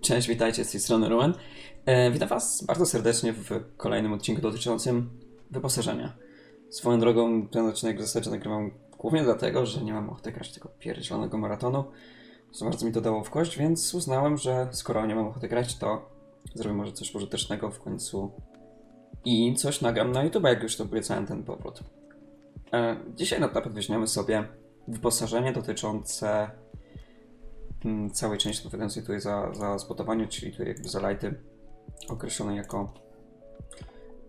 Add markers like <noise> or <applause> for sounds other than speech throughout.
Cześć, witajcie z tej strony Rowan. E, witam Was bardzo serdecznie w kolejnym odcinku dotyczącym wyposażenia. Swoją drogą ten odcinek w zasadzie nagrywam głównie dlatego, że nie mam ochoty grać tego pierdzielonego maratonu. Co bardzo mi to dało w kość, więc uznałem, że skoro nie mam ochoty grać, to zrobię może coś pożytecznego w końcu i coś nagram na YouTube, jak już to obiecałem ten powrót. E, dzisiaj na tapet weźmiemy sobie wyposażenie dotyczące całej części odpowiadającej tutaj za, za spotowanie, czyli tutaj jakby za lighty określone jako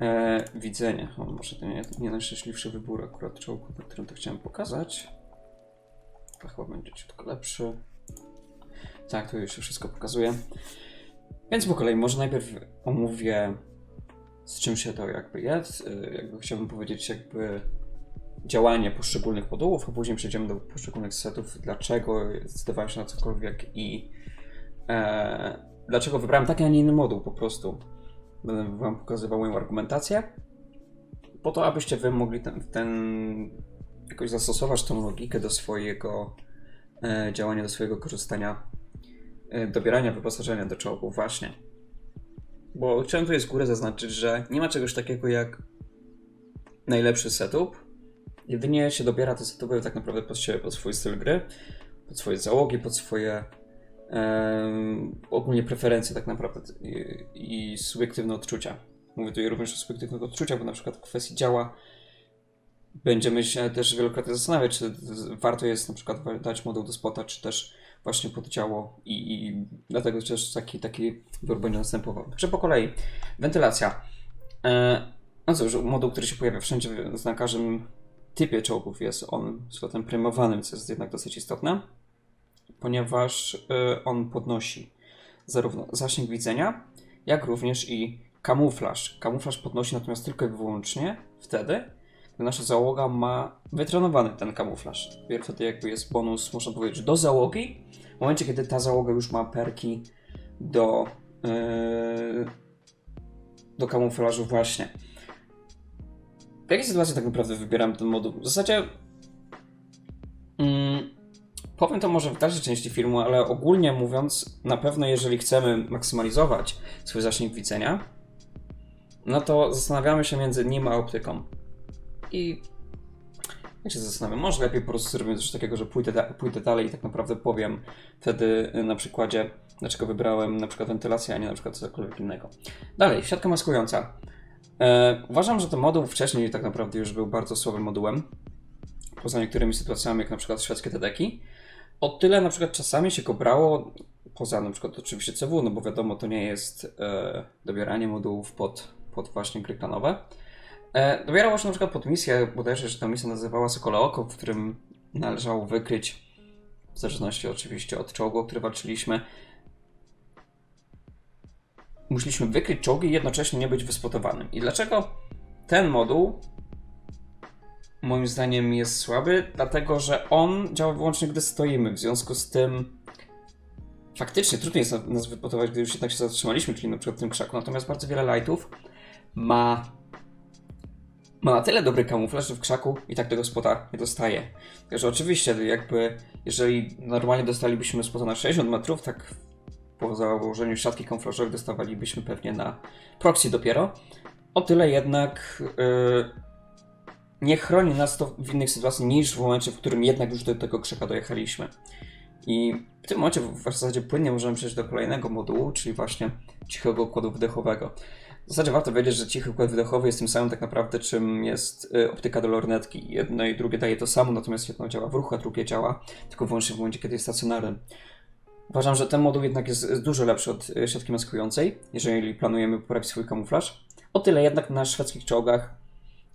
e, widzenie. O, może to nie, nie najszczęśliwszy wybór akurat czołgu, na którym to chciałem pokazać. To chyba będzie ciutko lepszy. Tak, tu już się wszystko pokazuje. Więc po kolei, może najpierw omówię z czym się to jakby jest. y, Jakby chciałbym powiedzieć jakby działanie poszczególnych modułów, a później przejdziemy do poszczególnych setów, dlaczego zdecydowałem się na cokolwiek i e, dlaczego wybrałem taki, a nie inny moduł po prostu. Będę wam pokazywał moją argumentację, po to, abyście wy mogli ten, ten jakoś zastosować tą logikę do swojego e, działania, do swojego korzystania, e, dobierania wyposażenia do czołgów właśnie. Bo chciałem tutaj z góry zaznaczyć, że nie ma czegoś takiego jak najlepszy setup. Jedynie się dobiera te setupy tak naprawdę pod siebie, pod swój styl gry, pod swoje załogi, pod swoje em, ogólnie preferencje tak naprawdę i, i subiektywne odczucia. Mówię tutaj również o subiektywnych odczuciach, bo na przykład w kwestii działa będziemy się też wielokrotnie zastanawiać, czy warto jest na przykład dać moduł do spota, czy też właśnie pod działo i, i dlatego też taki, taki wybór będzie następował. Także po kolei. Wentylacja. E, no cóż, moduł, który się pojawia wszędzie, na każdym typie czołgów jest on slotem prymowanym, co jest jednak dosyć istotne, ponieważ e, on podnosi zarówno zasięg widzenia, jak również i kamuflaż. Kamuflaż podnosi natomiast tylko i wyłącznie wtedy, gdy nasza załoga ma wytrenowany ten kamuflaż. Dopiero wtedy jakby jest bonus, można powiedzieć, do załogi, w momencie, kiedy ta załoga już ma perki do, yy, do kamuflażu właśnie. W jakiej sytuacji tak naprawdę wybieram ten moduł? W zasadzie mm, powiem to może w dalszej części filmu, ale ogólnie mówiąc, na pewno jeżeli chcemy maksymalizować swój zasięg widzenia, no to zastanawiamy się między nim a optyką. I jak się zastanawiam, może lepiej po prostu zrobimy coś takiego, że pójdę, da- pójdę dalej i tak naprawdę powiem wtedy na przykładzie, dlaczego wybrałem na przykład wentylację, a nie na przykład cokolwiek innego. Dalej, siatka maskująca. E, uważam, że ten moduł wcześniej tak naprawdę już był bardzo słabym modułem. Poza niektórymi sytuacjami, jak na przykład szwedzkie TDki. O tyle na przykład czasami się go brało, poza na przykład oczywiście CW, no bo wiadomo, to nie jest e, dobieranie modułów pod, pod właśnie gry klanowe. E, dobierało się na przykład pod misję, bodajże, że ta misja nazywała Sokole Oko, w którym należało wykryć, w zależności oczywiście od czołgu, o który walczyliśmy, musieliśmy wykryć czołgi i jednocześnie nie być wyspotowanym. I dlaczego ten moduł moim zdaniem jest słaby? Dlatego, że on działa wyłącznie, gdy stoimy. W związku z tym faktycznie trudniej jest na- nas wypotować, gdy już jednak się zatrzymaliśmy, czyli na przykład w tym krzaku. Natomiast bardzo wiele lightów ma ma na tyle dobry kamuflaż, że w krzaku i tak tego spota nie dostaje. Także oczywiście, jakby jeżeli normalnie dostalibyśmy spota na 60 metrów, tak po założeniu siatki kamuflażowej dostawalibyśmy pewnie na proxy dopiero. O tyle jednak yy, nie chroni nas to w innych sytuacjach niż w momencie, w którym jednak już do tego krzaka dojechaliśmy. I w tym momencie w zasadzie płynnie możemy przejść do kolejnego modułu, czyli właśnie cichego układu wdechowego. W zasadzie warto wiedzieć, że cichy układ wdechowy jest tym samym tak naprawdę, czym jest y, optyka do lornetki. Jedno i drugie daje to samo, natomiast jedno działa w ruchu, a drugie działa tylko wyłącznie w momencie, kiedy jest stacjonarny. Uważam, że ten moduł jednak jest dużo lepszy od y, siatki maskującej, jeżeli planujemy poprawić swój kamuflaż. O tyle jednak na szwedzkich czołgach,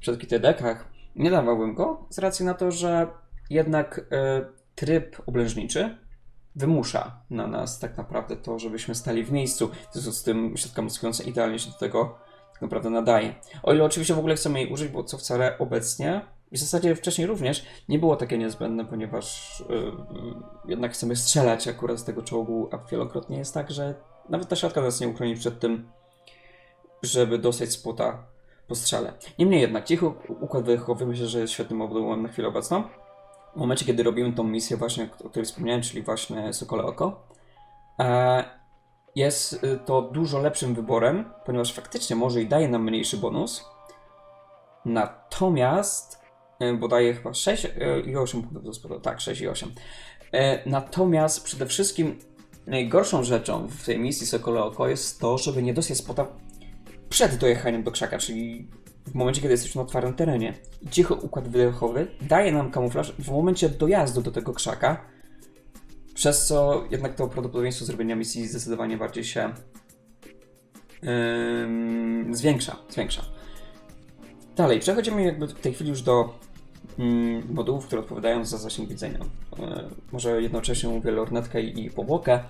szwedzkich TD-kach nie dawałbym go, z racji na to, że jednak y, tryb oblężniczy wymusza na nas tak naprawdę to, żebyśmy stali w miejscu. W związku z tym siatka maskująca idealnie się do tego tak naprawdę nadaje. O ile oczywiście w ogóle chcemy jej użyć, bo co wcale obecnie i w zasadzie wcześniej również nie było takie niezbędne, ponieważ yy, jednak chcemy strzelać akurat z tego czołgu, a wielokrotnie jest tak, że nawet ta siatka nas nie uchroni przed tym, żeby dostać spota po strzale. Niemniej jednak, cichy układ wydechowy myślę, że jest świetnym modułem na chwilę obecną. W momencie, kiedy robimy tą misję właśnie, o której wspomniałem, czyli właśnie Sokole Oko, e, jest y, to dużo lepszym wyborem, ponieważ faktycznie może i daje nam mniejszy bonus. Natomiast, bo daje chyba 6 y, i 8 punktów do spodu. Tak, 6 i 8. E, Natomiast przede wszystkim najgorszą rzeczą w tej misji Sokole Oko jest to, żeby nie dostać spota przed dojechaniem do krzaka, czyli w momencie, kiedy jesteśmy na twardym terenie. Cichy układ wydechowy daje nam kamuflaż w momencie dojazdu do tego krzaka, przez co jednak to prawdopodobieństwo zrobienia misji zdecydowanie bardziej się ym, zwiększa, zwiększa. Dalej, przechodzimy jakby w tej chwili już do modułów, które odpowiadają za zasięg widzenia. E, może jednocześnie mówię lornetkę i, powłokę.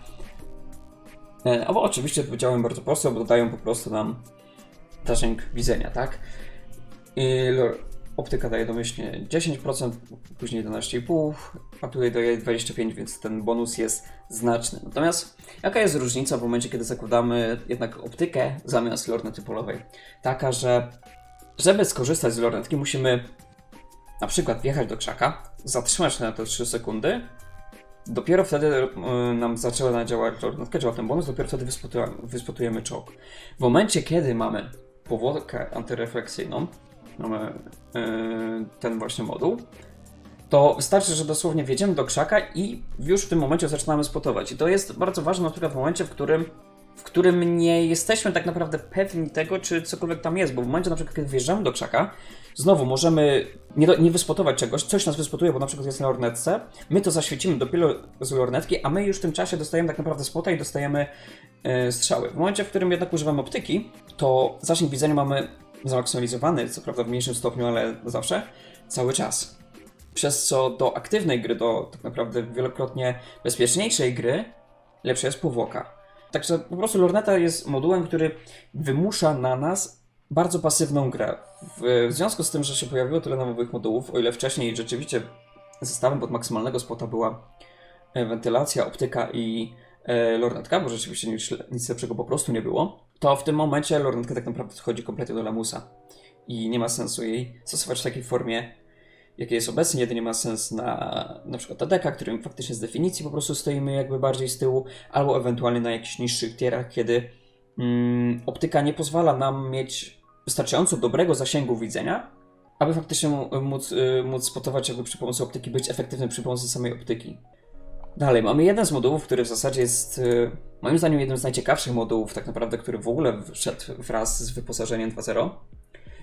E, albo oczywiście powiedziałem bardzo prosto, bo dodają po prostu nam zasięg widzenia, tak? I optyka daje domyślnie 10%, później 11,5%, a tutaj daje 25%, więc ten bonus jest znaczny. Natomiast jaka jest różnica w momencie, kiedy zakładamy jednak optykę zamiast lornety polowej? Taka, że żeby skorzystać z lornetki musimy na przykład wjechać do krzaka, zatrzymać się na te 3 sekundy, dopiero wtedy y, nam zaczęła działać lornetka, działa ten bonus, dopiero wtedy wyspotujemy, wyspotujemy czołg. W momencie, kiedy mamy powłokę antyrefleksyjną, mamy y, ten właśnie moduł, to wystarczy, że dosłownie wjedziemy do krzaka i już w tym momencie zaczynamy spotować. I to jest bardzo ważne na przykład w momencie, w którym, w którym nie jesteśmy tak naprawdę pewni tego, czy cokolwiek tam jest, bo w momencie na przykład, kiedy wjeżdżamy do krzaka, znowu możemy nie, nie wyspotować czegoś, coś nas wyspotuje, bo na przykład jest na lornetce, my to zaświecimy dopiero z lornetki, a my już w tym czasie dostajemy tak naprawdę spota i dostajemy e, strzały. W momencie, w którym jednak używamy optyki, to zasięg widzenia mamy zmaksymalizowany, co prawda w mniejszym stopniu, ale zawsze, cały czas. Przez co do aktywnej gry, do tak naprawdę wielokrotnie bezpieczniejszej gry, lepsza jest powłoka. Także po prostu Lorneta jest modułem, który wymusza na nas bardzo pasywną grę. W, związku z tym, że się pojawiło tyle nowych modułów, o ile wcześniej rzeczywiście zestawem pod maksymalnego spota była e, wentylacja, optyka i e, lornetka, bo rzeczywiście nic, nic lepszego po prostu nie było, to w tym momencie lornetka tak naprawdę schodzi kompletnie do lamusa i nie ma sensu jej stosować w takiej formie, jakie jest obecnie, jedynie ma sens na na przykład TDK, którym faktycznie z definicji po prostu stoimy jakby bardziej z tyłu, albo ewentualnie na jakichś niższych tierach, kiedy mm, optyka nie pozwala nam mieć wystarczająco dobrego zasięgu widzenia, aby faktycznie móc, y, móc spotować jakby przy pomocy optyki, być efektywnym przy pomocy samej optyki. Dalej, mamy jeden z modułów, który w zasadzie jest y, moim zdaniem jednym z najciekawszych modułów, tak naprawdę, który w ogóle wszedł wraz z wyposażeniem 2.0,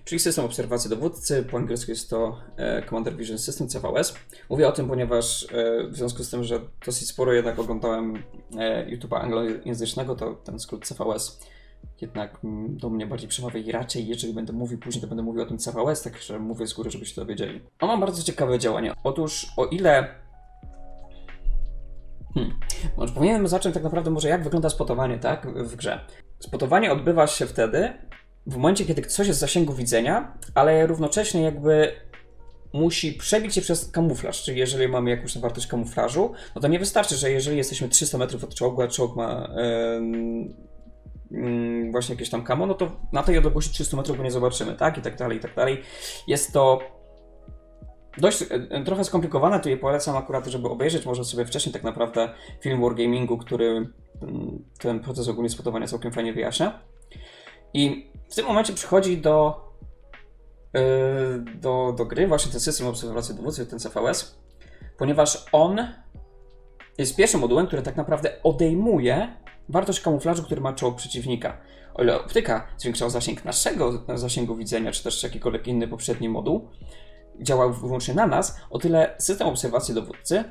czyli system obserwacji dowódcy, po angielsku jest to e, Commander Vision System CVS. Mówię o tym, ponieważ e, w związku z tym, że dosyć sporo jednak oglądałem e, YouTube'a anglojęzycznego, to ten skrót CVS jednak mm, do mnie bardziej przemawia i raczej jeżeli będę mówił później, to będę mówił o tym CVS, także mówię z góry, żebyście to wiedzieli. On ma bardzo ciekawe działanie. Otóż o ile Hmm. Może powinienem zacząć tak naprawdę może jak wygląda spotowanie, tak, w grze. Spotowanie odbywa się wtedy, w momencie, kiedy coś jest w zasięgu widzenia, ale równocześnie jakby musi przebić się przez kamuflaż, czyli jeżeli mamy jakąś wartość kamuflażu, no to nie wystarczy, że jeżeli jesteśmy 300 metrów od czołgu, a czołg ma em, mm, właśnie jakieś tam kamo, no to na tej odległości 300 metrów go nie zobaczymy, tak, i tak dalej, i tak dalej. Jest to dość e, trochę skomplikowane, tu je polecam akurat, żeby obejrzeć może sobie wcześniej tak naprawdę film Wargamingu, który mm, ten proces ogólnie spotowania całkiem fajnie wyjaśnia. I w tym momencie przychodzi do, yy, do, do gry właśnie ten system obserwacji dowódcy, ten CVS, ponieważ on jest pierwszym modułem, który tak naprawdę odejmuje wartość kamuflażu, który ma czołg przeciwnika. O ile optyka zwiększała zasięg naszego zasięgu widzenia, czy też jakikolwiek inny poprzedni moduł, działał wyłącznie na nas, o tyle system obserwacji dowódcy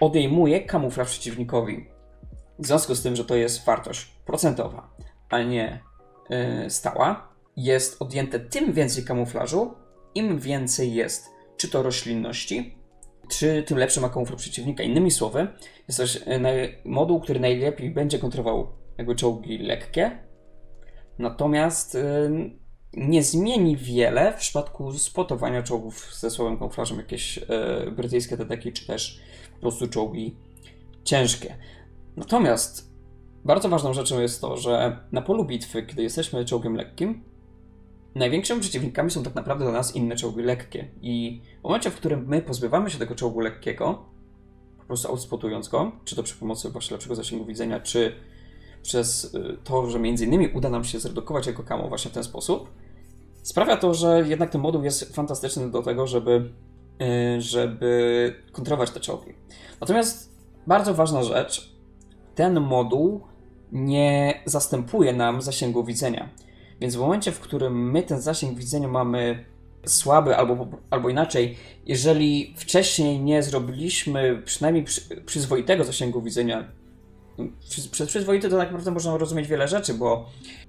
odejmuje kamuflaż przeciwnikowi. W związku z tym, że to jest wartość procentowa, a nie yy, stała, jest odjęte tym więcej kamuflażu, im więcej jest czy to roślinności, czy tym lepszy ma kamuflaż przeciwnika. Innymi słowy, jest też naj- moduł, który najlepiej będzie kontrował jakby czołgi lekkie, natomiast yy, nie zmieni wiele w przypadku spotowania czołgów ze słabym kamuflażem, jakieś e, brytyjskie TDK, czy też po prostu czołgi ciężkie. Natomiast bardzo ważną rzeczą jest to, że na polu bitwy, kiedy jesteśmy czołgiem lekkim, największymi przeciwnikami są tak naprawdę dla nas inne czołgi lekkie. I w momencie, w którym my pozbywamy się tego czołgu lekkiego, po prostu outspotując go, czy to przy pomocy właśnie lepszego zasięgu widzenia, czy przez y, to, że między innymi uda nam się zredukować jego kamo właśnie w ten sposób, sprawia to, że jednak ten moduł jest fantastyczny do tego, żeby, y, żeby kontrolować te czołgi. Natomiast bardzo ważna rzecz, ten moduł nie zastępuje nam zasięgu widzenia. Więc w momencie, w którym my ten zasięg widzenia mamy słaby, albo, albo inaczej, jeżeli wcześniej nie zrobiliśmy przynajmniej przy, przyzwoitego zasięgu widzenia, przy, przez przyzwoity to tak naprawdę można rozumieć wiele rzeczy, bo,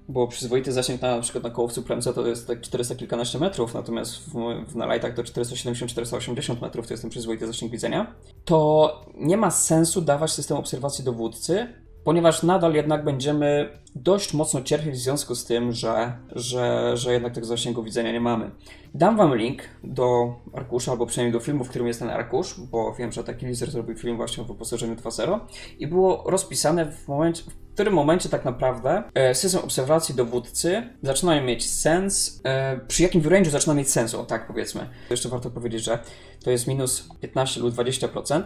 bo przyzwoity zasięg na, na przykład na kołowcu Premca to jest tak 400 kilkanaście metrów, natomiast w, w to 470-480 metrów to jest ten przyzwoity zasięg widzenia, to nie ma sensu dawać systemu obserwacji dowódcy, ponieważ nadal jednak będziemy dość mocno cierpieć w związku z tym, że, że, że jednak tego zasięgu widzenia nie mamy. Dam wam link do arkusza, albo przynajmniej do filmu, w którym jest ten arkusz, bo wiem, że taki Lizer zrobił film właśnie o wyposażeniu 2.0 i było rozpisane w momencie, w którym momencie tak naprawdę e, system obserwacji dowódcy zaczyna mieć sens, e, przy jakim wyrange'u zaczyna mieć sens, o tak powiedzmy. Jeszcze warto powiedzieć, że to jest minus 15 lub 20%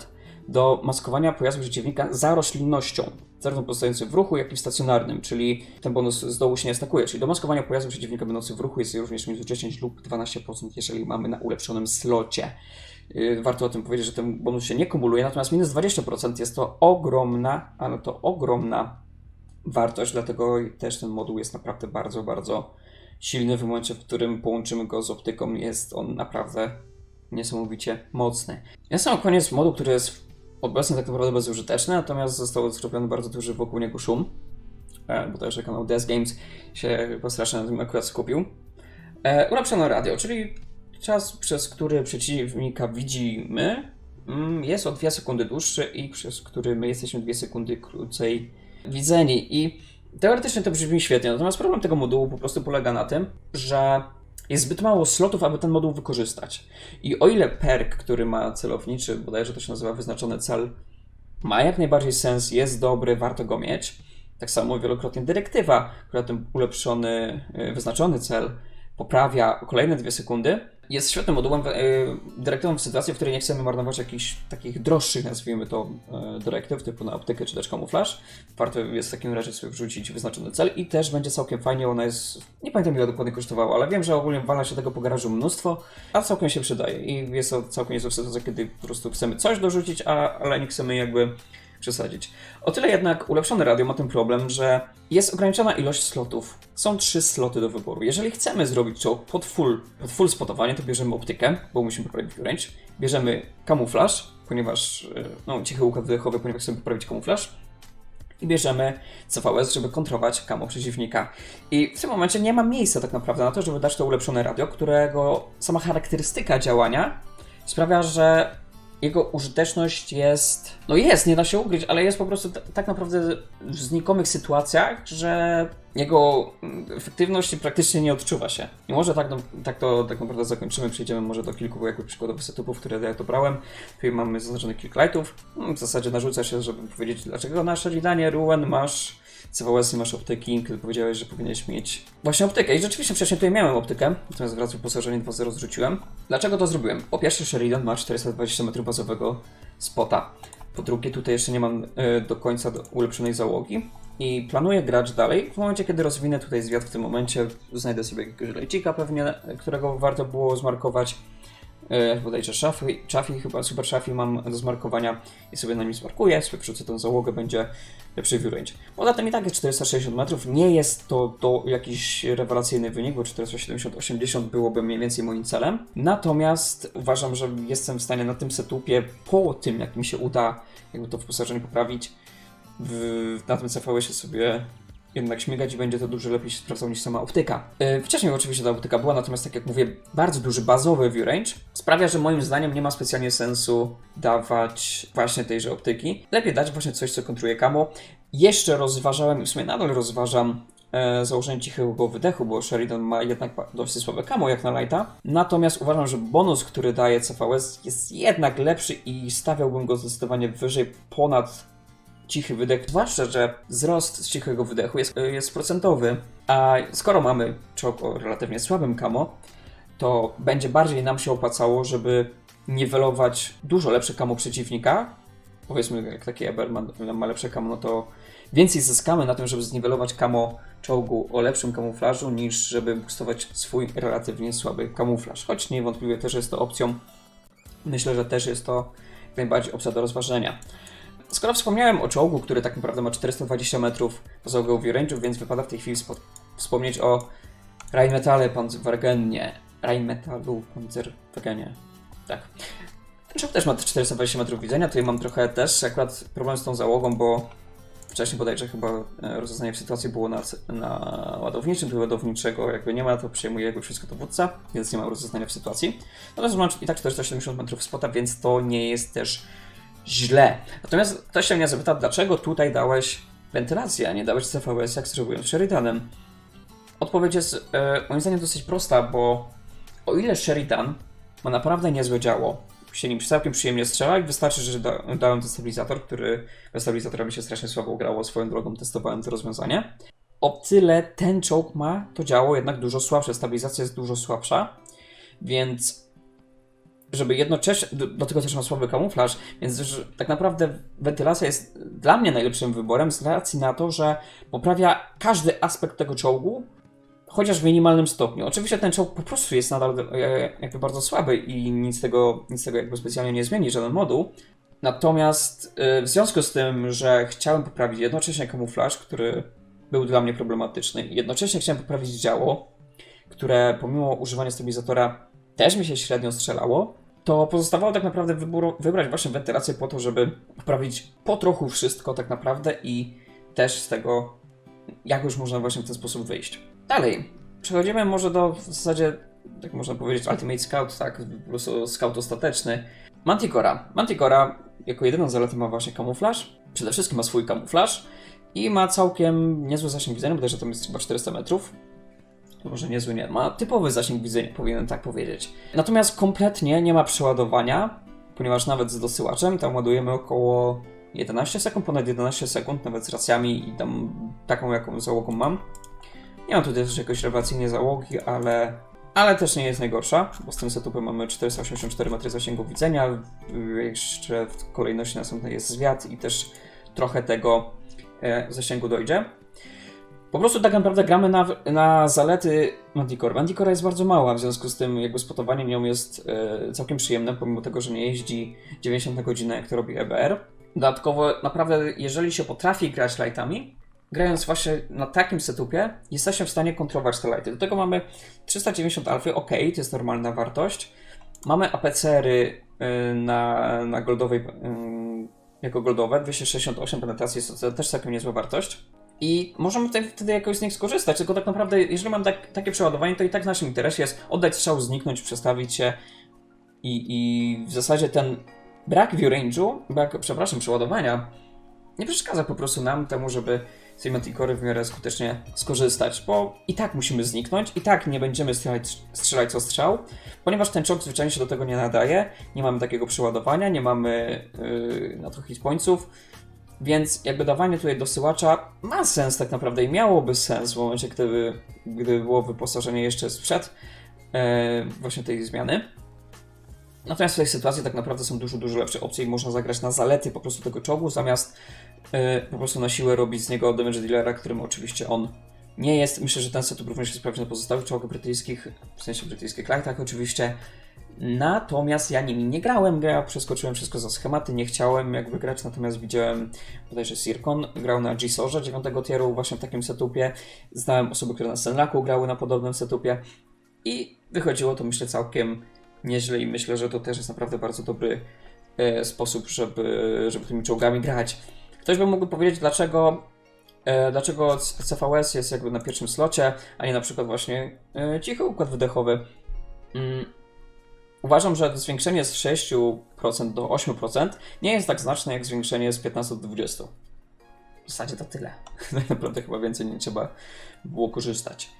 do maskowania pojazdu przeciwnika za roślinnością, zarówno pozostającym w ruchu, jak i stacjonarnym, czyli ten bonus z dołu się nie stakuje. Czyli do maskowania pojazdu przeciwnika będących w ruchu jest również minus 10 lub 12%, jeżeli mamy na ulepszonym slocie. Yy, Warto o tym powiedzieć, że ten bonus się nie kumuluje, natomiast minus 20% jest to ogromna, ale to ogromna wartość, dlatego też ten moduł jest naprawdę bardzo, bardzo silny w momencie, w którym połączymy go z optyką. Jest on naprawdę niesamowicie mocny. Ja sam koniec moduł, który jest obecnie tak naprawdę bezużyteczny, natomiast został zrobiony bardzo duży wokół niego szum, e, bo też kanał DS Games się chyba strasznie na tym akurat skupił. E, ulepszono radio, czyli czas, przez który przeciwnika widzimy, mm, jest o 2 sekundy dłuższy i przez który my jesteśmy 2 sekundy krócej widzeni. I teoretycznie to brzmi świetnie, natomiast problem tego modułu po prostu polega na tym, że jest zbyt mało slotów, aby ten moduł wykorzystać. I o ile perk, który ma celowniczy, bodajże to się nazywa wyznaczony cel, ma jak najbardziej sens, jest dobry, warto go mieć. Tak samo wielokrotnie dyrektywa, która ten ulepszony, y, wyznaczony cel poprawia o kolejne dwie sekundy, jest świetnym modułem, y, dyrektywą w sytuacji, w której nie chcemy marnować jakichś takich droższych, nazwijmy to, y, dyrektyw, typu na optykę czy też kamuflaż. Warto jest w takim razie sobie wrzucić wyznaczony cel i też będzie całkiem fajnie, ona jest, nie pamiętam ile dokładnie kosztowała, ale wiem, że ogólnie wala się tego po garażu mnóstwo, a całkiem się przydaje i jest to całkiem niezła sytuacja, kiedy po prostu chcemy coś dorzucić, a, ale nie chcemy jakby przesadzić. O tyle jednak ulepszone radio ma ten problem, że jest ograniczona ilość slotów. Są trzy sloty do wyboru. Jeżeli chcemy zrobić to pod full, pod full spotowanie, to bierzemy optykę, bo musimy poprawić range. Bierzemy kamuflaż, ponieważ, y, no, cichy układ wydechowy, ponieważ chcemy poprawić kamuflaż. I bierzemy CVS, żeby kontrolować kamo przeciwnika. I w tym momencie nie ma miejsca tak naprawdę na to, żeby dać to ulepszone radio, którego sama charakterystyka działania sprawia, że jego użyteczność jest. No jest, nie da się ukryć, ale jest po prostu tak naprawdę w znikomych sytuacjach, że jego mm, efektywności praktycznie nie odczuwa się. I może tak, no, tak to tak naprawdę zakończymy. Przejdziemy może do kilku jakby przykładowych setupów, które ja dobrałem. Tutaj mamy zaznaczone kilka lightów. W zasadzie narzuca się, żeby powiedzieć, dlaczego nasze lidanie Ruan masz CVS i masz optyki, kiedy powiedziałeś, że powinieneś mieć właśnie optykę. I rzeczywiście wcześniej tutaj miałem optykę, natomiast wraz z wyposażeniem 2.0 zrzuciłem. Dlaczego to zrobiłem? Po pierwsze, Sheridan ma 420 metrów bazowego spota. Po drugie, tutaj jeszcze nie mam e, do końca do ulepszonej załogi. I planuję grać dalej. W momencie, kiedy rozwinę tutaj zwiat w tym momencie, znajdę sobie jakiegoś lejcika pewnie, e, którego warto było zmarkować. E, bodajże szafy, szafy, chyba super szafy mam do zmarkowania i sobie na nim zmarkuję, sobie wrzucę tą załogę, będzie lepszy range. Poza tym i tak jest 460 metrów, nie jest to, to jakiś rewelacyjny wynik, bo 470-80 byłoby mniej więcej moim celem. Natomiast uważam, że jestem w stanie na tym setupie, po tym jak mi się uda jakby to wyposażenie poprawić, w, na tym CVS-ie sobie jednak śmigać będzie to dużo lepiej się sprawdzał niż sama optyka. Yy, wcześniej oczywiście ta optyka była, natomiast tak jak mówię, bardzo duży bazowy view range sprawia, że moim zdaniem nie ma specjalnie sensu dawać właśnie tejże optyki. Lepiej dać właśnie coś, co kontruje camo. Jeszcze rozważałem i w sumie nadal rozważam e, założenie cichego wydechu, bo Sheridan ma jednak dość słabe camo jak na lighta. Natomiast uważam, że bonus, który daje CVS jest jednak lepszy i stawiałbym go zdecydowanie wyżej ponad cichy wydech, zwłaszcza, że wzrost z cichego wydechu jest, jest procentowy, a skoro mamy czołg o relatywnie słabym kamo, to będzie bardziej nam się opłacało, żeby niwelować dużo lepsze kamo przeciwnika. Powiedzmy, jak taki Eber ma, ma lepsze kamo, no to więcej zyskamy na tym, żeby zniwelować kamo czołgu o lepszym kamuflażu, niż żeby boostować swój relatywnie słaby kamuflaż. Choć niewątpliwie też jest to opcją. Myślę, że też jest to najbardziej opcja do rozważenia. Skoro wspomniałem o czołgu, który tak naprawdę ma 420 metrów view range'u, więc wypada w tej chwili spo- wspomnieć o Rheinmetale Panzerwagenie. Rheinmetalu Panzerwagenie. Tak. Ten czołg też ma te 420 metrów widzenia, tutaj mam trochę też akurat problem z tą załogą, bo wcześniej bodajże chyba e, rozeznanie w sytuacji było na, na ładowniczym, tu ładowniczego jakby nie ma, to przejmuje jakby wszystko dowódca, więc nie ma rozeznania w sytuacji. Natomiast mam i tak 470 metrów spota, więc to nie jest też źle. Natomiast ktoś się mnie zapyta, dlaczego tutaj dałeś wentylację, a nie dałeś CVS, jak zrobiłem z Sheridanem? Odpowiedź jest e, moim zdaniem dosyć prosta, bo o ile Sheridan ma naprawdę niezłe działo, się nim całkiem przyjemnie strzela i wystarczy, że da, dałem destabilizator, który mi się strasznie słabo grało, swoją drogą testowałem to rozwiązanie. O tyle ten czołg ma to działo jednak dużo słabsze, stabilizacja jest dużo słabsza, więc żeby jednocześnie, do, tego też ma słaby kamuflaż, więc że tak naprawdę wentylacja jest dla mnie najlepszym wyborem z racji na to, że poprawia każdy aspekt tego czołgu, chociaż w minimalnym stopniu. Oczywiście ten czołg po prostu jest nadal e, jakby bardzo słaby i nic tego, nic tego jakby specjalnie nie zmieni, żaden moduł. Natomiast e, w związku z tym, że chciałem poprawić jednocześnie kamuflaż, który był dla mnie problematyczny, jednocześnie chciałem poprawić działo, które pomimo używania stabilizatora też mi się średnio strzelało, to pozostawało tak naprawdę wybrać właśnie wentylację po to, żeby poprawić po trochu wszystko tak naprawdę i też z tego, jak już można właśnie w ten sposób wyjść. Dalej, przechodzimy może do w zasadzie, tak można powiedzieć, Ultimate Scout, tak, po prostu scout ostateczny. Manticora. Manticora jako jedyną zaletę ma właśnie kamuflaż. Przede wszystkim ma swój kamuflaż i ma całkiem niezły zasięg widzenia, bodajże tam jest chyba 400 metrów. Może niezły nie, ma typowy zasięg widzenia, powinienem tak powiedzieć. Natomiast kompletnie nie ma przeładowania, ponieważ nawet z dosyłaczem tam ładujemy około 11 sekund, ponad 11 sekund, nawet z racjami i tam taką jaką załogą mam. Nie mam tutaj też jakoś rewelacyjnie załogi, ale, ale też nie jest najgorsza, bo z tym setupem mamy 484 metry zasięgu widzenia, jeszcze w kolejności następnej jest zwiat i też trochę tego e, zasięgu dojdzie. Po prostu tak naprawdę gramy na, na zalety Manticore. Manticore jest bardzo mała, w związku z tym jakby spotowanie nią jest e, całkiem przyjemne, pomimo tego, że nie jeździ 90 na godzinę, jak to robi EBR. Dodatkowo, naprawdę, jeżeli się potrafi grać lightami, grając właśnie na takim setupie, jesteśmy w stanie kontrolować te lighty. Do tego mamy 390 alfy, ok, to jest normalna wartość. Mamy APCR-y y, na, na goldowej, y, jako goldowe, 268 penetracji to też całkiem niezła wartość. I możemy tutaj, wtedy jakoś z nich skorzystać, tylko tak naprawdę, jeżeli mam tak, takie przeładowanie, to i tak w naszym interesie jest oddać strzał, zniknąć, przestawić się i, i w zasadzie ten brak view range'u, brak, przepraszam, przeładowania, nie przeszkadza po prostu nam temu, żeby z tej w miarę skutecznie skorzystać, bo i tak musimy zniknąć, i tak nie będziemy strzelać, strzelać co strzał, ponieważ ten czołg zwyczajnie się do tego nie nadaje, nie mamy takiego przeładowania, nie mamy yy, na to hit pointsów, więc jakby dawanie tutaj dosyłacza ma sens tak naprawdę i miałoby sens w momencie, gdyby, gdyby było wyposażenie jeszcze sprzed yy, właśnie tej zmiany. Natomiast w tej sytuacji tak naprawdę są dużo, dużo lepsze opcje i można zagrać na zalety po prostu tego czołgu, zamiast yy, po prostu na siłę robić z niego damage dealera, którym oczywiście on nie jest. Myślę, że ten setup również się sprawdzi na pozostałych czołgach brytyjskich, w sensie brytyjskich lightach oczywiście. Natomiast ja nimi nie grałem, ja przeskoczyłem wszystko za schematy, nie chciałem jakby grać, natomiast widziałem bodajże Sirkon grał na G-Sorze 9 tieru właśnie w takim setupie. Znałem osoby, które na Senlaku grały na podobnym setupie i wychodziło to myślę całkiem nieźle i myślę, że to też jest naprawdę bardzo dobry e, sposób, żeby, żeby tymi czołgami grać. Ktoś by mógł powiedzieć, dlaczego, e, dlaczego CVS jest jakby na pierwszym slocie, a nie na przykład właśnie e, cichy układ wydechowy. Uważam, że zwiększenie z 6% do 8% nie jest tak znaczne jak zwiększenie z 15 do 20. W zasadzie to tyle. <laughs> Tak naprawdę chyba więcej nie trzeba było korzystać.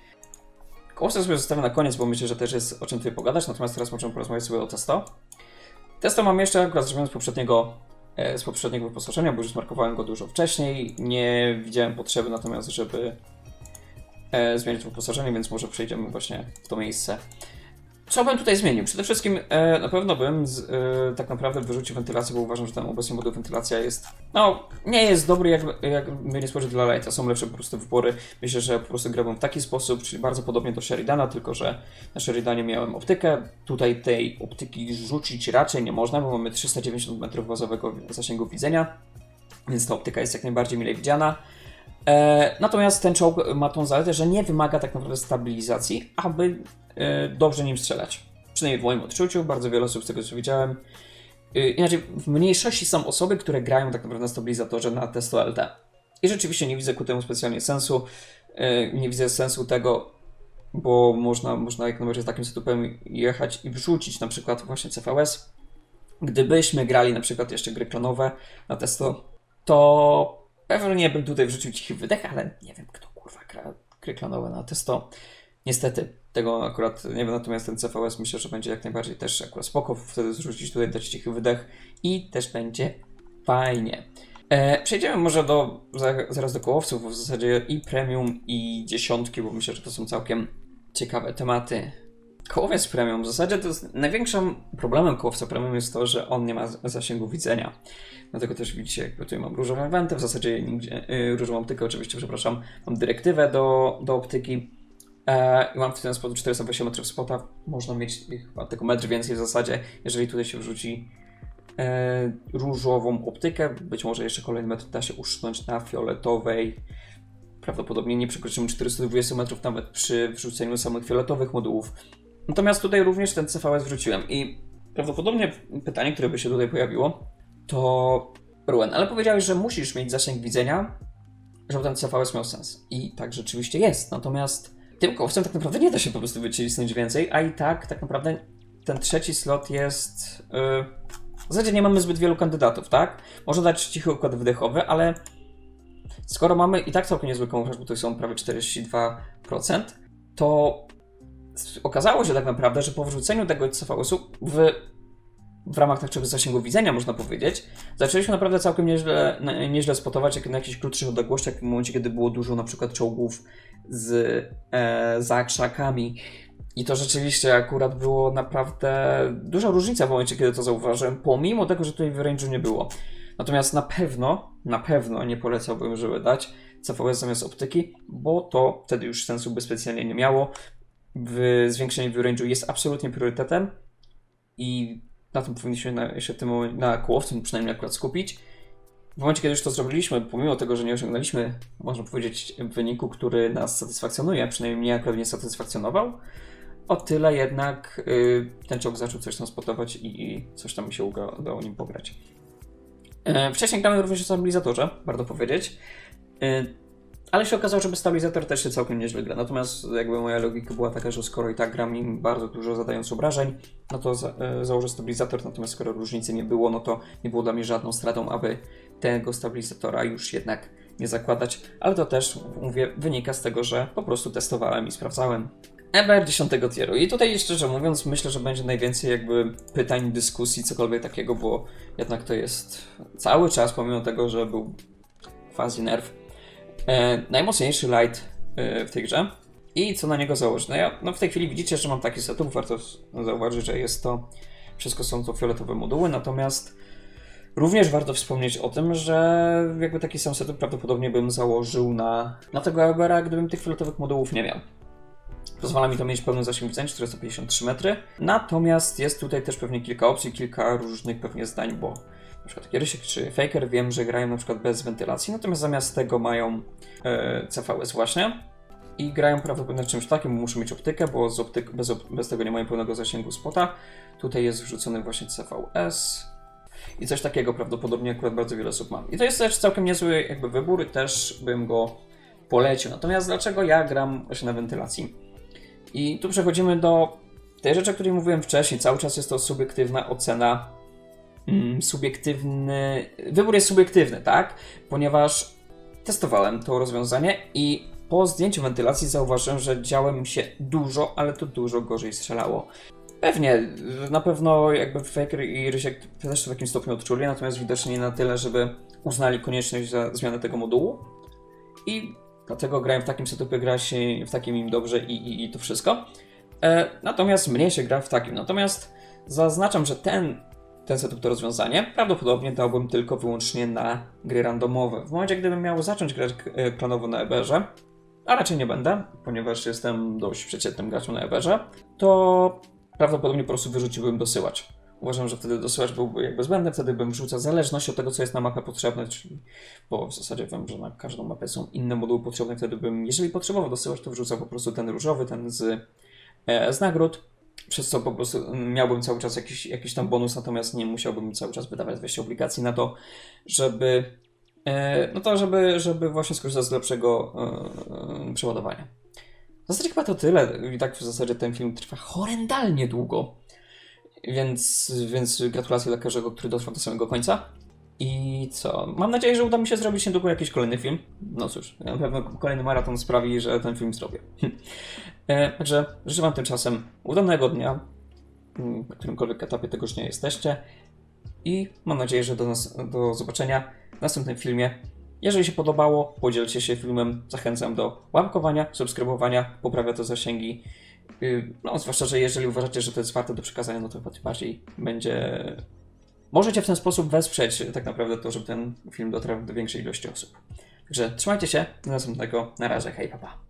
Kołosy sobie zostawię na koniec, bo myślę, że też jest o czym tutaj pogadać, natomiast teraz możemy porozmawiać sobie o testo. Testo mam jeszcze akurat zrobione z poprzedniego, e, z poprzedniego wyposażenia, bo już zmarkowałem go dużo wcześniej. Nie widziałem potrzeby natomiast, żeby e, zmienić wyposażenie, więc może przejdziemy właśnie w to miejsce. Co bym tutaj zmienił? Przede wszystkim e, na pewno bym z, e, tak naprawdę wyrzucił wentylację, bo uważam, że ten obecny moduł wentylacja jest, no, nie jest dobry, jak, jakby nie spojrzeć dla Lighta. Są lepsze po prostu wybory. Myślę, że po prostu grałbym w taki sposób, czyli bardzo podobnie do Sheridana, tylko że na Sheridanie miałem optykę. Tutaj tej optyki rzucić raczej nie można, bo mamy 390 metrów bazowego zasięgu widzenia, więc ta optyka jest jak najbardziej mile widziana. E, natomiast ten czołg ma tą zaletę, że nie wymaga tak naprawdę stabilizacji, aby dobrze nim strzelać. Przynajmniej w moim odczuciu, bardzo wiele osób z tego co widziałem. E, inaczej, w mniejszości są osoby, które grają tak naprawdę na stabilizatorze na testo LT. I rzeczywiście nie widzę ku temu specjalnie sensu. E, nie widzę sensu tego, bo można, można jak najbardziej z takim setupem jechać i wrzucić na przykład właśnie CVS. Gdybyśmy grali na przykład jeszcze gry klonowe na testo, to pewnie bym tutaj wrzucił cichy wydech, ale nie wiem kto kurwa gra gry klonowe na testo. Niestety, tego akurat nie wiem, natomiast ten CVS myślę, że będzie jak najbardziej też akurat spoko, wtedy zrzucić tutaj dać cichy wydech i też będzie fajnie. E, przejdziemy może do, za, zaraz do kołowców, bo w zasadzie i premium i dziesiątki, bo myślę, że to są całkiem ciekawe tematy. Kołowiec premium, w zasadzie to jest największym problemem kołowca premium jest to, że on nie ma zasięgu widzenia. Dlatego też widzicie, jakby tutaj mam różowe wenty, w zasadzie nigdzie, y, różową optykę oczywiście, przepraszam, mam dyrektywę do, do optyki i mam w ten sposób 408 metrów spota, można mieć chyba tylko metr więcej w zasadzie, jeżeli tutaj się wrzuci e, różową optykę, być może jeszcze kolejny metr da się uszczknąć na fioletowej, prawdopodobnie nie przekroczymy 420 metrów nawet przy wrzuceniu samych fioletowych modułów. Natomiast tutaj również ten CVS wrzuciłem i prawdopodobnie pytanie, które by się tutaj pojawiło, to Ruen, ale powiedziałeś, że musisz mieć zasięg widzenia, żeby ten CVS miał sens. I tak rzeczywiście jest. Natomiast tym kołowcem tak naprawdę nie da się po prostu wycisnąć więcej, a i tak tak naprawdę ten trzeci slot jest... Yy, w zasadzie nie mamy zbyt wielu kandydatów, tak? Można dać cichy układ wydechowy, ale skoro mamy i tak całkiem niezły komfort, bo to są prawie 42%, to okazało się tak naprawdę, że po wrzuceniu tego CVS-u w, w ramach tak czego zasięgu widzenia, można powiedzieć, zaczęliśmy naprawdę całkiem nieźle, nieźle spotować jak na jakichś krótszych odległościach, w momencie, kiedy było dużo na przykład czołgów z, e, za krzakami. I to rzeczywiście akurat było naprawdę duża różnica w momencie, kiedy to zauważyłem, pomimo tego, że tutaj w range'u nie było. Natomiast na pewno, na pewno nie polecałbym, żeby dać CVS zamiast optyki, bo to wtedy już sensu by specjalnie nie miało. W zwiększenie view range'u jest absolutnie priorytetem i na tym powinniśmy na, się tym na kołowcu przynajmniej akurat skupić. W momencie, kiedy już to zrobiliśmy, pomimo tego, że nie osiągnęliśmy, można powiedzieć, wyniku, który nas satysfakcjonuje, przynajmniej mnie akurat nie satysfakcjonował, o tyle jednak y, ten czołg zaczął coś tam spotować i, i coś tam się udało, nim pograć. E, Wcześniej grałem również o stabilizatorze, warto powiedzieć. E, Ale się okazało, że stabilizator też się całkiem nieźle gra. Natomiast jakby moja logika była taka, że skoro i tak gram nim bardzo dużo zadając obrażeń, no to za, e, założę stabilizator, natomiast skoro różnicy nie było, no to nie było dla mnie żadną stratą, aby tego stabilizatora już jednak nie zakładać. Ale to też, mówię, wynika z tego, że po prostu testowałem i sprawdzałem. EBR 10 tieru. I tutaj szczerze mówiąc, myślę, że będzie najwięcej jakby pytań, dyskusji, cokolwiek takiego, bo jednak to jest cały czas, pomimo tego, że był quasi nerf, e, najmocniejszy light e, w tej grze. I co na niego założyć? No ja no w tej chwili widzicie, że mam taki setup, warto zauważyć, że jest to, wszystko są to fioletowe moduły, natomiast również warto wspomnieć o tym, że jakby taki sam setup prawdopodobnie bym założył na, na tego EBR-a, gdybym tych fioletowych modułów nie miał. Pozwala mi to mieć pełny zasięg widzenia, 453 metry. Natomiast jest tutaj też pewnie kilka opcji, kilka różnych pewnie zdań, bo na przykład Kierysik czy Faker wiem, że grają na przykład bez wentylacji, natomiast zamiast tego mają e, CVS właśnie. I grają prawdopodobnie czymś takim, bo muszą mieć optykę, bo optyk, bez, bez tego nie mają pełnego zasięgu spota. Tutaj jest wrzucony właśnie CVS. I coś takiego prawdopodobnie akurat bardzo wiele osób ma. I to jest też całkiem niezły jakby wybór i też bym go polecił. Natomiast dlaczego ja gram właśnie na wentylacji? I tu przechodzimy do tej rzeczy, o której mówiłem wcześniej. Cały czas jest to subiektywna ocena. Mm, subiektywny. Wybór jest subiektywny, tak? Ponieważ testowałem to rozwiązanie i po zdjęciu wentylacji zauważyłem, że działa mi się dużo, ale to dużo gorzej strzelało. Pewnie, na pewno jakby Faker i Rysiek też to w jakimś stopniu odczuli, natomiast widocznie nie na tyle, żeby uznali konieczność za zmiany tego modułu. I dlatego grałem w takim setupie, gra się w takim im dobrze i, i, i to wszystko. E, natomiast mnie się gra w takim. Natomiast zaznaczam, że ten, ten setup to rozwiązanie prawdopodobnie dałbym tylko wyłącznie na gry randomowe. W momencie, gdybym miał zacząć grać e, planowo na Eberze, a raczej nie będę, ponieważ jestem dość przeciętnym graczem na Eberze, to prawdopodobnie po prostu wyrzuciłbym dosyłacz. Uważam, że wtedy dosyłacz byłby jakby zbędny, wtedy bym wrzucał zależność od tego, co jest na mapę potrzebne, czyli, bo w zasadzie wiem, że na każdą mapę są inne moduły potrzebne, wtedy bym, jeżeli potrzebował dosyłać, to wrzucał po prostu ten różowy, ten z, e, z nagród, przez co po prostu mm, miałbym cały czas jakiś, jakiś tam bonus, natomiast nie musiałbym cały czas wydawać 200 obligacji na to, żeby e, no to, żeby, żeby właśnie skorzystać z lepszego e, przeładowania. W zasadzie chyba to tyle. I tak w zasadzie ten film trwa horrendalnie długo. Więc, więc gratulacje dla każdego, który dotrwał do samego końca. I co? Mam nadzieję, że uda mi się zrobić niedługo jakiś kolejny film. No cóż, na pewno kolejny maraton sprawi, że ten film zrobię. e, także życzę Wam tymczasem udanego dnia, w którymkolwiek etapie tego dnia jesteście. I mam nadzieję, że do, nas, do zobaczenia w następnym filmie. Jeżeli się podobało, podzielcie się filmem. Zachęcam do łapkowania, subskrybowania, poprawia to zasięgi. Yy, No, zwłaszcza, że jeżeli uważacie, że to jest warte do przekazania, no to bardziej będzie. Możecie w ten sposób wesprzeć tak naprawdę to, żeby ten film dotarł do większej ilości osób. Także trzymajcie się, do następnego. Na razie, hej, papa.